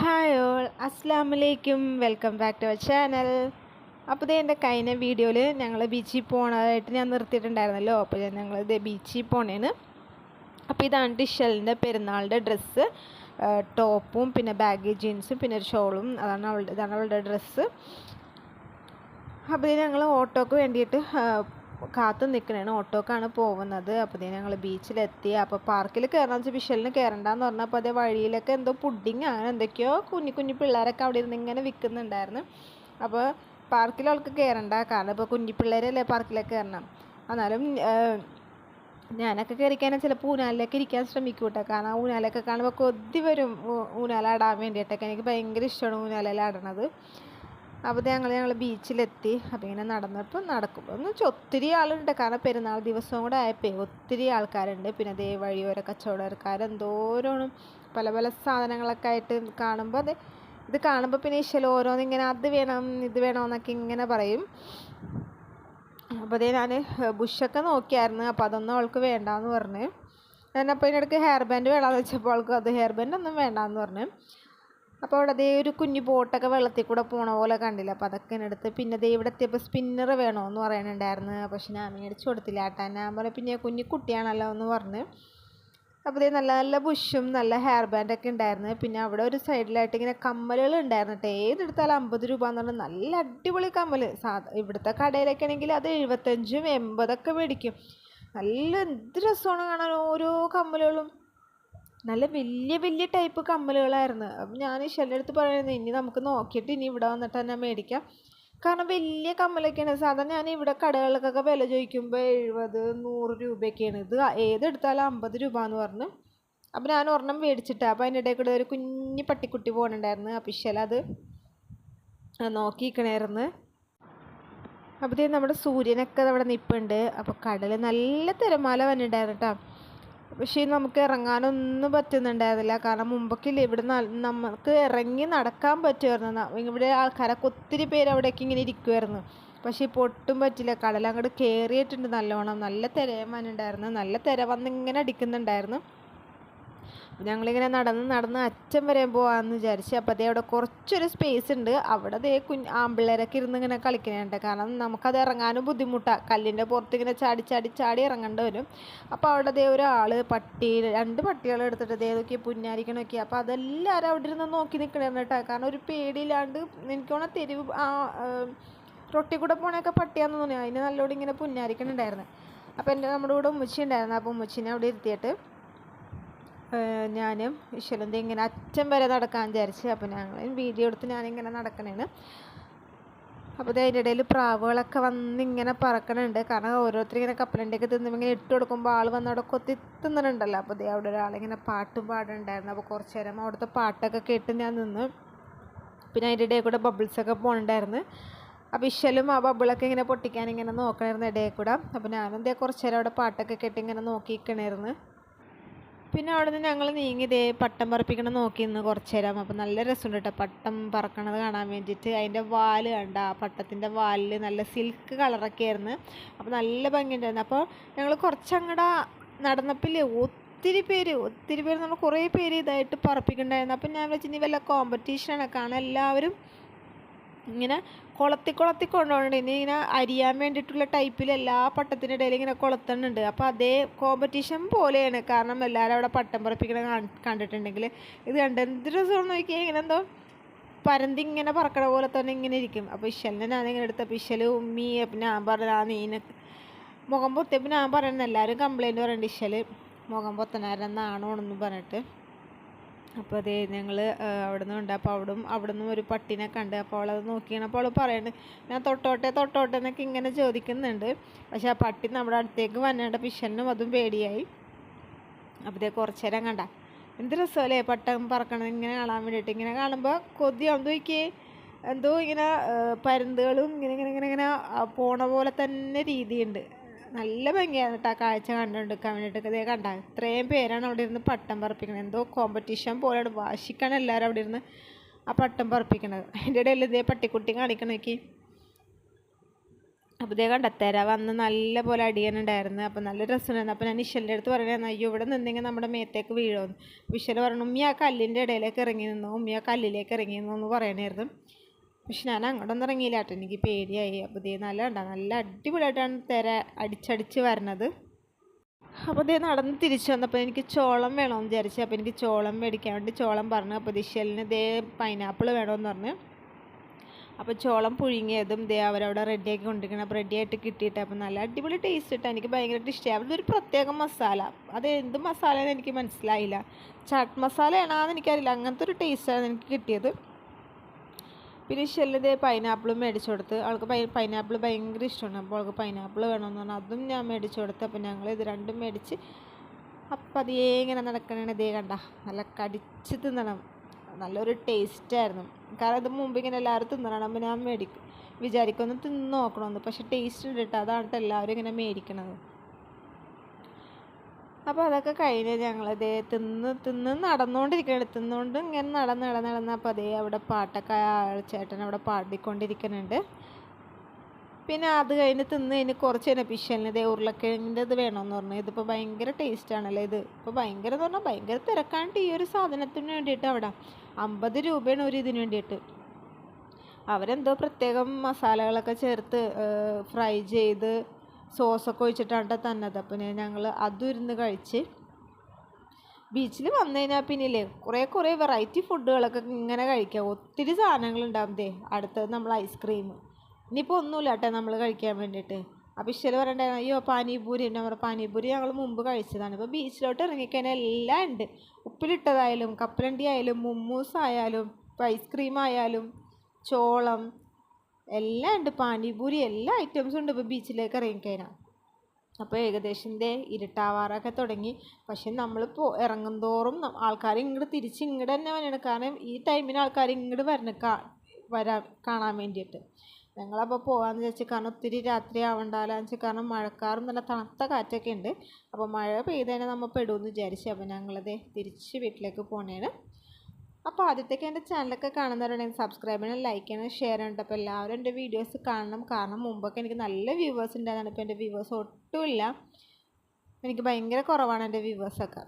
Hi all awesome welcome back to our channel. അപ്പോൾ ഇത് എന്റെ കഴിഞ്ഞ വീഡിയോയിൽ ഞങ്ങൾ ബീച്ചിൽ പോകണതായിട്ട് ഞാൻ നിർത്തിയിട്ടുണ്ടായിരുന്നല്ലോ. അപ്പോൾ ഞങ്ങൾ ഇത് ബീച്ചിൽ പോണേന് അപ്പോൾ ഇതാണ് ടിഷലിന്റെ പെരുന്നാളിന്റെ ഡ്രസ്സ്. ടോപ്പും പിന്നെ ബാഗ് ജീൻസും പിന്നെ ഒരു ഷോളും. അതാണ് അവളുടെ ഇതാണ് അവളുടെ ഡ്രസ്സ്. അപ്പോൾ ഞങ്ങൾ ഓട്ടോക്ക് വേണ്ടിയിട്ട് കാത്ത് നിൽക്കണേണ്. ഓട്ടോക്കാണ് പോകുന്നത്. അപ്പോൾ ഞങ്ങൾ ബീച്ചിലെത്തി. അപ്പോൾ പാർക്കിൽ കയറാന്ന് വെച്ചാൽ വിഷലിന് കയറണ്ടെന്ന് പറഞ്ഞാൽ അപ്പോൾ അതേ വഴിയിലൊക്കെ എന്തോ പുഡിങ് അങ്ങനെ എന്തൊക്കെയോ കുഞ്ഞു കുഞ്ഞു പിള്ളേരൊക്കെ അവിടെ ഇരുന്ന് ഇങ്ങനെ വിൽക്കുന്നുണ്ടായിരുന്നു അപ്പോൾ പാർക്കിൽ അവൾക്ക് കയറണ്ട കാരണം ഇപ്പോൾ കുഞ്ഞു പിള്ളേരല്ലേ പാർക്കിലൊക്കെ കയറണം എന്നാലും ഞാനൊക്കെ കയറിക്കാനും ചിലപ്പോൾ ഊനാലിലേക്ക് ഇരിക്കാൻ ശ്രമിക്കും കേട്ടോ കാരണം ഊനാലൊക്കെ കാണുമ്പോൾ കൊതി വരും. ഊനാലാടാൻ വേണ്ടിയിട്ടൊക്കെ. എനിക്ക് ഭയങ്കര ഇഷ്ടമാണ് ഊനാലയിൽ ആടണത്. അപ്പോൾ ഞങ്ങൾ ഞങ്ങൾ ബീച്ചിലെത്തി. അപ്പോൾ ഇങ്ങനെ നടന്നപ്പോൾ നടക്കുമ്പോൾ എന്ന് വെച്ചാൽ ഒത്തിരി ആളുണ്ട്. കാരണം പെരുന്നാൾ ദിവസവും കൂടെ ആയപ്പോൾ ഒത്തിരി ആൾക്കാരുണ്ട്. പിന്നെ അതേ വഴിയോര കച്ചവടക്കാർ എന്തോരോണം പല പല സാധനങ്ങളൊക്കെ ആയിട്ട് കാണുമ്പോൾ അത് ഇത് കാണുമ്പോൾ പിന്നെ ഈശ്വല ഓരോന്ന് ഇങ്ങനെ അത് വേണം ഇത് വേണമെന്നൊക്കെ ഇങ്ങനെ പറയും. അപ്പോൾ അതേ ഞാൻ ബുഷൊക്കെ നോക്കിയായിരുന്നു. അപ്പോൾ അതൊന്നും അവൾക്ക് വേണ്ടാന്ന് പറഞ്ഞ്. ഞാനപ്പോൾ ഇതിനിടയ്ക്ക് ഹെയർ ബാൻഡ് വേണമെന്ന് വെച്ചപ്പോൾ അവൾക്ക് അത് ഹെയർ ബാൻഡ് ഒന്നും വേണ്ടാന്ന് പറഞ്ഞു. അപ്പോൾ അവിടെ ദേ ഒരു കുഞ്ഞു ബോട്ടൊക്കെ വെള്ളത്തിൽ കൂടെ പോണ പോലെ കണ്ടില്ല? അപ്പോൾ അതൊക്കെ എടുത്ത് പിന്നെ ദേ ഇവിടെ എത്തിയപ്പോൾ സ്പിന്നർ വേണമെന്ന് പറയുന്നുണ്ടായിരുന്നു പക്ഷെ ഞാൻ മേടിച്ചു കൊടുത്തില്ല ഏട്ടാ ഞാൻ പറഞ്ഞു പിന്നെ കുഞ്ഞു കുട്ടിയാണല്ലോ എന്ന് പറഞ്ഞ്. അപ്പോൾ ദേ നല്ല നല്ല ബുഷും നല്ല ഹെയർ ബാൻഡൊക്കെ ഉണ്ടായിരുന്നു. പിന്നെ അവിടെ ഒരു സൈഡിലായിട്ട് ഇങ്ങനെ കമ്മലുകൾ ഉണ്ടായിരുന്നു കേട്ടോ ഏതെടുത്താലും അമ്പത് രൂപ എന്ന് പറഞ്ഞാൽ നല്ല അടിപൊളി കമ്മൽ സാധാ ഇവിടുത്തെ കടയിലൊക്കെ ആണെങ്കിൽ അത് എഴുപത്തഞ്ചും എൺപതൊക്കെ മേടിക്കും. നല്ല എന്ത് രസമാണ് കാണാൻ ഓരോ കമ്മലുകളും. നല്ല വലിയ വലിയ ടൈപ്പ് കമ്മലുകളായിരുന്നു. അപ്പം ഞാൻ ഇഷലിന്റെ അടുത്ത് പറയുന്നത് ഇനി നമുക്ക് നോക്കിയിട്ട് ഇനി ഇവിടെ വന്നിട്ട് തന്നെ മേടിക്കാം. കാരണം വലിയ കമ്മലൊക്കെയാണ്. സാധാരണ ഞാൻ ഇവിടെ കടകളിലൊക്കെ വില ചോദിക്കുമ്പോൾ എഴുപത് നൂറ് രൂപയൊക്കെയാണ്. ഇത് ഏതെടുത്താലും അമ്പത് രൂപ എന്ന് പറഞ്ഞു. അപ്പം ഞാൻ ഒരെണ്ണം മേടിച്ചിട്ട് അപ്പോൾ അതിന്റെ ഇടയിൽ ഒരു കുഞ്ഞു പട്ടിക്കുട്ടി പോകണുണ്ടായിരുന്നു അപ്പം ഇഷൽ അത് നോക്കിയിരിക്കണായിരുന്നു. അപ്പോഴത്തേക്കും നമ്മുടെ സൂര്യനൊക്കെ അവിടെ നിൽപ്പുണ്ട് അപ്പോൾ കടൽ നല്ല തിരമാല വന്നിട്ടുണ്ടായിരുന്നു കേട്ടോ. പക്ഷേ നമുക്ക് ഇറങ്ങാനൊന്നും പറ്റുന്നുണ്ടായിരുന്നില്ല. കാരണം മുമ്പൊക്കെ ഇവിടെ നമുക്ക് ഇറങ്ങി നടക്കാൻ പറ്റുമായിരുന്നു. ഇവിടെ ആൾക്കാരൊക്കെ ഒത്തിരി പേര് അവിടേക്ക് ഇങ്ങനെ ഇരിക്കുമായിരുന്നു. പക്ഷേ ഇപ്പോൾ ഒട്ടും പറ്റില്ല. കടൽ അങ്ങോട്ട് കയറിയിട്ടുണ്ട് നല്ലോണം. നല്ല തിരയമാനുണ്ടായിരുന്നു നല്ല തിര വന്ന് ഇങ്ങനെ അടിക്കുന്നുണ്ടായിരുന്നു ഞങ്ങളിങ്ങനെ നടന്ന് നടന്ന് അച്ഛൻ വരെ പോകാമെന്ന് വിചാരിച്ചു അപ്പോൾ അതേ അവിടെ കുറച്ചൊരു സ്പേസ് ഉണ്ട്. അവിടെ അതേ കുഞ്ഞ് ആമ്പിള്ളേരൊക്കെ ഇരുന്ന് ഇങ്ങനെ കളിക്കുന്നുണ്ട് കാരണം നമുക്കത് ഇറങ്ങാനും ബുദ്ധിമുട്ടാണ് കല്ലിന്റെ പുറത്ത് ഇങ്ങനെ ചാടി ചാടി ചാടി ഇറങ്ങേണ്ടി വരും. അപ്പോൾ അവിടെ അതേ ഒരാൾ പട്ടി രണ്ട് പട്ടികളെ എടുത്തിട്ട് ദേ നോക്കി പുന്നാരിക്കണമൊക്കെ അപ്പോൾ അതെല്ലാവരും അവിടെ ഇരുന്ന് നോക്കി നിൽക്കണം കേട്ടോ കാരണം ഒരു പേടിയില്ലാണ്ട് എനിക്കോണ തെരുവ് റൊട്ടി കൂടെ പോണൊക്കെ പട്ടിയാന്ന് തോന്നി. അതിന് നല്ലോണം ഇങ്ങനെ പുന്നാരിക്കണുണ്ടായിരുന്നു അപ്പോൾ എന്റെ നമ്മുടെ കൂടെ ഉമ്മച്ചി ഉണ്ടായിരുന്നു. അപ്പോൾ ഉമ്മച്ചിനെ അവിടെ ഇരുത്തിയിട്ട് ഞാനും ഈശ്വരന്റെ ഇങ്ങനെ അച്ഛൻ വരെ നടക്കാൻ വിചാരിച്ച് അപ്പോൾ ഞങ്ങൾ വീഡിയോ എടുത്ത് ഞാനിങ്ങനെ നടക്കണേന് അപ്പോൾ അതിന്റെ ഇടയിൽ പ്രാവുകളൊക്കെ വന്ന് ഇങ്ങനെ പറക്കണുണ്ട്. കാരണം ഓരോരുത്തർ ഇങ്ങനെ കപ്പലണ്ടിയൊക്കെ തിന്നുമ്പോൾ ഇങ്ങനെ ഇട്ട് കൊടുക്കുമ്പോൾ ആൾ വന്ന് അവിടെ കൊത്തി തിന്നണുണ്ടല്ലോ. അപ്പോൾ അവിടെ ഒരാളിങ്ങനെ പാട്ടും പാടുന്നുണ്ടായിരുന്നു അപ്പോൾ കുറച്ച് നേരം അവിടുത്തെ പാട്ടൊക്കെ കേട്ട് ഞാൻ നിന്ന്. പിന്നെ അതിന്റെ ഇടയിൽ കൂടെ ബബിൾസൊക്കെ പോകണുണ്ടായിരുന്നു അപ്പോൾ ഇശലും ആ ബബിളൊക്കെ ഇങ്ങനെ പൊട്ടിക്കാൻ ഇങ്ങനെ നോക്കണമായിരുന്നു ഇടയിൽ കൂടെ. അപ്പോൾ ഞാനും ദേ കുറച്ച് നേരം അവിടെ പാട്ടൊക്കെ കേട്ട് ഇങ്ങനെ നോക്കിയിരിക്കണമായിരുന്നു പിന്നെ അവിടെ നിന്ന് ഞങ്ങൾ നീങ്ങി ദേ പട്ടം പറപ്പിക്കണം നോക്കി നിന്ന് കുറച്ച് നേരം. അപ്പോൾ നല്ല രസമുണ്ട് കേട്ടോ. പട്ടം പറക്കണത് കാണാൻ വേണ്ടിയിട്ട്. അതിന്റെ വാൽ കണ്ട പട്ടത്തിന്റെ വാലിൽ നല്ല സിൽക്ക് കളറൊക്കെ ആയിരുന്നു. അപ്പോൾ നല്ല ഭംഗിയുണ്ടായിരുന്നു. അപ്പോൾ ഞങ്ങൾ കുറച്ചങ്ങടെ നടന്നപ്പില്ലേ ഒത്തിരി പേര് ഒത്തിരി പേര് നമ്മൾ കുറേ പേര് ഇതായിട്ട് പറപ്പിക്കുന്നുണ്ടായിരുന്നു അപ്പം ഞാൻ വെച്ച് ഇനി വല്ല കോമ്പറ്റീഷനാണ് കാരണം എല്ലാവരും ഇങ്ങനെ കൊളത്തി കൊളത്തി കൊണ്ടുപോകണുണ്ട്. ഇനി ഇങ്ങനെ അരിയാൻ വേണ്ടിയിട്ടുള്ള ടൈപ്പിൽ എല്ലാ പട്ടത്തിന്റെ ഇടയിൽ ഇങ്ങനെ കൊളത്തുന്നുണ്ട്. അപ്പോൾ അതേ കോമ്പറ്റീഷൻ പോലെയാണ്. കാരണം എല്ലാവരും അവിടെ പട്ടം പറപ്പിക്കണ കാണ്- കണ്ടിട്ടുണ്ടെങ്കിൽ ഇത് കണ്ട് എന്ത് രസമാണ് നോക്കിയാൽ ഇങ്ങനെ എന്തോ പരന്തി ഇങ്ങനെ പറക്കണ പോലെ തന്നെ ഇങ്ങനെ ഇരിക്കും. അപ്പോൾ ഇഷലിനെ ഞാനിങ്ങനെ എടുത്തപ്പോൾ ഇഷൽ ഉമ്മി അപ്പം ഞാൻ പറഞ്ഞ ആ നീന മുഖം പൊത്തിയപ്പോൾ ഞാൻ പറയുന്നത് എല്ലാവരും കംപ്ലയിന്റ് പറയുന്നുണ്ട് ഇഷൽ മുഖം പൊത്തനാരെന്നാണോണെന്ന് പറഞ്ഞിട്ട് അപ്പോൾ അതേ ഞങ്ങൾ അവിടെ നിന്നുണ്ട് അപ്പോൾ അവിടും അവിടെ നിന്നും ഒരു പട്ടിനെ കണ്ട് അപ്പോൾ അവളത് നോക്കിയാണ്. അപ്പോൾ അവൾ പറയുന്നത് ഞാൻ തൊട്ടോട്ടെ തൊട്ടോട്ടെ എന്നൊക്കെ ഇങ്ങനെ ചോദിക്കുന്നുണ്ട്. പക്ഷേ ആ പട്ടി നമ്മുടെ അടുത്തേക്ക് വന്നിട്ട് പിഷനും അതും പേടിയായി. അപ്പോൾ ഇതേ കുറച്ച് നേരം കണ്ട. എന്ത് രസമല്ലേ പട്ടം പറക്കണത്? ഇങ്ങനെ കാണാൻ വേണ്ടിയിട്ട്. ഇങ്ങനെ കാണുമ്പോൾ കൊതിയാവും നോക്കിയേ. എന്തോ ഇങ്ങനെ പരുന്തുകളും ഇങ്ങനെ ഇങ്ങനെ ഇങ്ങനെ ഇങ്ങനെ പോണ പോലെ തന്നെ രീതിയുണ്ട്. നല്ല ഭംഗിയാണ് കേട്ടോ ആ കാഴ്ച കണ്ടുകൊണ്ടിരിക്കാൻ വേണ്ടിയിട്ട് ഇതേ കണ്ട. ഇത്രയും പേരാണ് അവിടെ ഇരുന്ന് പട്ടം പറപ്പിക്കുന്നത്. എന്തോ കോമ്പറ്റീഷൻ പോലെയാണ്. വാശിക്കാണ് എല്ലാവരും അവിടെ ഇരുന്ന് ആ പട്ടം പറപ്പിക്കുന്നത്. അതിന്റെ ഇടയിൽ ഇതേ പട്ടിക്കുട്ടി കാണിക്കണേക്ക് അപ്പോൾ ഇതേ കണ്ടെത്തേരാ വന്ന് നല്ല പോലെ അടിയാനുണ്ടായിരുന്നു അപ്പോൾ നല്ല രസമുണ്ടായിരുന്നു. അപ്പോൾ ഞാൻ ഇഷലിന്റെ അടുത്ത് പറയുന്നത് അയ്യോ ഇവിടെ നിന്നെങ്കിൽ നമ്മുടെ മേത്തേക്ക് വീഴുമെന്ന് വിഷൽ പറഞ്ഞു ഉമ്മി ആ കല്ലിന്റെ ഇടയിലേക്ക് ഇറങ്ങി നിന്നു? ഉമ്മി ആ കല്ലിലേക്ക് ഇറങ്ങി നിന്നു? എന്ന് പറയണായിരുന്നു. പക്ഷെ ഞാൻ അങ്ങോട്ടൊന്നും ഇറങ്ങിയില്ല കേട്ടോ. എനിക്ക് പേടിയായി. അപ്പോൾ ഇതേ നല്ല ഉണ്ടാകും നല്ല അടിപൊളിയായിട്ടാണ് തിര അടിച്ചടിച്ച് വരണത്. അപ്പോൾ ഇതേ നടന്ന് തിരിച്ചു വന്നപ്പോൾ എനിക്ക് ചോളം വേണമെന്ന് വിചാരിച്ചു. അപ്പോൾ എനിക്ക് ചോളം മേടിക്കാൻ വേണ്ടി ചോളം പറഞ്ഞു. അപ്പോൾ ദിശലിന് ഇതേ പൈനാപ്പിൾ വേണമെന്ന് പറഞ്ഞു. അപ്പോൾ ചോളം പുഴുങ്ങിയതും ദേ അവരവിടെ റെഡിയാക്കി കൊണ്ടിരിക്കണം അപ്പോൾ റെഡിയായിട്ട് കിട്ടിയിട്ട്. അപ്പോൾ നല്ല അടിപൊളി ടേസ്റ്റ് കിട്ടാം. എനിക്ക് ഭയങ്കരമായിട്ട് ഇഷ്ടമായി ഒരു പ്രത്യേക മസാല. അത് എന്ത് മസാലയെന്ന് എനിക്ക് മനസ്സിലായില്ല. ചാട്ട് മസാലയാണോന്ന് എനിക്കറിയില്ല. അങ്ങനത്തെ ഒരു ടേസ്റ്റാണ് എനിക്ക് കിട്ടിയത്. പിന്നെ ഷെല്ലിതേ പൈനാപ്പിളും മേടിച്ചു കൊടുത്ത് അവൾക്ക് പൈ പൈനാപ്പിൾ ഭയങ്കര ഇഷ്ടമാണ് അപ്പോൾ അവൾക്ക് പൈനാപ്പിൾ വേണമെന്ന് പറഞ്ഞാൽ അതും ഞാൻ മേടിച്ചു കൊടുത്ത്. അപ്പോൾ ഞങ്ങൾ ഇത് രണ്ടും മേടിച്ച് അപ്പം അതേ ഇങ്ങനെ നടക്കണേ ഇതേ കണ്ട നല്ല കടിച്ച് തിന്നണം. നല്ലൊരു ടേസ്റ്റായിരുന്നു കാരണം ഇത് മുമ്പ് ഇങ്ങനെ എല്ലാവരും തിന്നണം അപ്പോൾ ഞാൻ മേടിക്കും വിചാരിക്കും ഒന്ന് തിന്ന് നോക്കണമെന്ന് പക്ഷേ ടേസ്റ്റ് ഉണ്ട് കേട്ടോ അതാണ് എല്ലാവരും ഇങ്ങനെ മേടിക്കണത്. അപ്പോൾ അതൊക്കെ കഴിഞ്ഞ് ദേ തിന്ന് തിന്ന് നടന്നുകൊണ്ടിരിക്കുകയാണ് തിന്നുകൊണ്ട് ഇങ്ങനെ നടന്ന് നടന്ന് നടന്ന് അപ്പോൾ അതേ അവിടെ പാട്ടൊക്കെ ചേട്ടൻ അവിടെ പാടിക്കൊണ്ടിരിക്കുന്നുണ്ട്. പിന്നെ അത് കഴിഞ്ഞ് തിന്ന് കഴിഞ്ഞ് കുറച്ച് കഴിഞ്ഞ പിശലിന് ഇതേ ഉരുളക്കിഴങ്ങിന്റെ ഇത് വേണമെന്ന് പറഞ്ഞു. ഇതിപ്പോൾ ഭയങ്കര ടേസ്റ്റാണല്ലോ ഇത്. ഇപ്പോൾ ഭയങ്കര എന്ന് പറഞ്ഞാൽ ഭയങ്കര തിരക്കാണ്ട് ഈ ഒരു സാധനത്തിന് വേണ്ടിയിട്ട് അവിടെ അമ്പത് രൂപയാണ് ഒരു ഇതിന് വേണ്ടിയിട്ട്. അവരെന്തോ പ്രത്യേകം മസാലകളൊക്കെ ചേർത്ത് ഫ്രൈ ചെയ്ത് സോസൊക്കെ ഒഴിച്ചിട്ടാണ് തന്നത്. അപ്പോൾ ഞങ്ങൾ അതും ഇരുന്ന് കഴിച്ച് ബീച്ചിൽ വന്നു കഴിഞ്ഞാൽ പിന്നില്ലേ കുറേ കുറേ വെറൈറ്റി ഫുഡുകളൊക്കെ ഇങ്ങനെ കഴിക്കാം. ഒത്തിരി സാധനങ്ങളുണ്ടാവും ദേ. അടുത്തത് നമ്മൾ ഐസ്ക്രീം ഇനിയിപ്പോൾ ഒന്നുമില്ല കേട്ടോ നമ്മൾ കഴിക്കാൻ വേണ്ടിയിട്ട്. അപ്പോൾ ഇഷ്ടം പറയണ്ടായിരുന്നു അയ്യോ പാനിപൂരി. ഉണ്ട് പറയുക പാനിപൂരി ഞങ്ങൾ മുമ്പ് കഴിച്ചതാണ്. ഇപ്പോൾ ബീച്ചിലോട്ട് ഇറങ്ങിക്കഴിഞ്ഞാൽ എല്ലാം ഉണ്ട്. ഉപ്പിലിട്ടതായാലും കപ്പലണ്ടി ആയാലും മുമ്മൂസ് ആയാലും ഐസ്ക്രീം ആയാലും ചോളം എല്ലാം ഉണ്ട്. പാനിപൂരി എല്ലാ ഐറ്റംസും ഉണ്ട്. ഇപ്പോൾ ബീച്ചിലേക്ക് ഇറങ്ങിക്കഴിഞ്ഞാൽ അപ്പോൾ ഏകദേശം ദേ ഇരുട്ടാവാറൊക്കെ തുടങ്ങി. പക്ഷെ നമ്മളിപ്പോൾ ഇറങ്ങും തോറും ആൾക്കാർ ഇങ്ങോട്ട് തിരിച്ച് ഇങ്ങോട്ട് തന്നെ വരണം. കാരണം ഈ ടൈമിന് ആൾക്കാർ ഇങ്ങോട്ട് വരണം കാ വരാൻ കാണാൻ വേണ്ടിയിട്ട്. ഞങ്ങളപ്പോൾ പോകാമെന്ന് വിചാരിച്ചു കാരണം ഒത്തിരി രാത്രി ആവണ്ടാലോ എന്ന് വെച്ചാൽ കാരണം മഴക്കാറും നല്ല തണുത്ത കാറ്റൊക്കെ ഉണ്ട്. അപ്പോൾ മഴ പെയ്ത് തന്നെ നമ്മൾ പെടുമെന്ന് വിചാരിച്ചു അപ്പോൾ ഞങ്ങളത് തിരിച്ച് വീട്ടിലേക്ക് പോണേണ്. അപ്പോൾ ആദ്യത്തേക്ക് എന്റെ ചാനലൊക്കെ കാണുന്നവരുണ്ടെങ്കിൽ സബ്സ്ക്രൈബ് ചെയ്യണം ലൈക്ക് ചെയ്യണം ഷെയർ ചെയ്യണം അപ്പോൾ എല്ലാവരും എന്റെ വീഡിയോസ് കാണണം. കാരണം മുമ്പൊക്കെ എനിക്ക് നല്ല വ്യൂവേഴ്സ് ഉണ്ടായിരുന്നു ഇപ്പോൾ എന്റെ വ്യൂവേഴ്സ് ഒട്ടുമില്ല എനിക്ക് ഭയങ്കര കുറവാണ് എന്റെ വ്യൂവേഴ്സൊക്കെ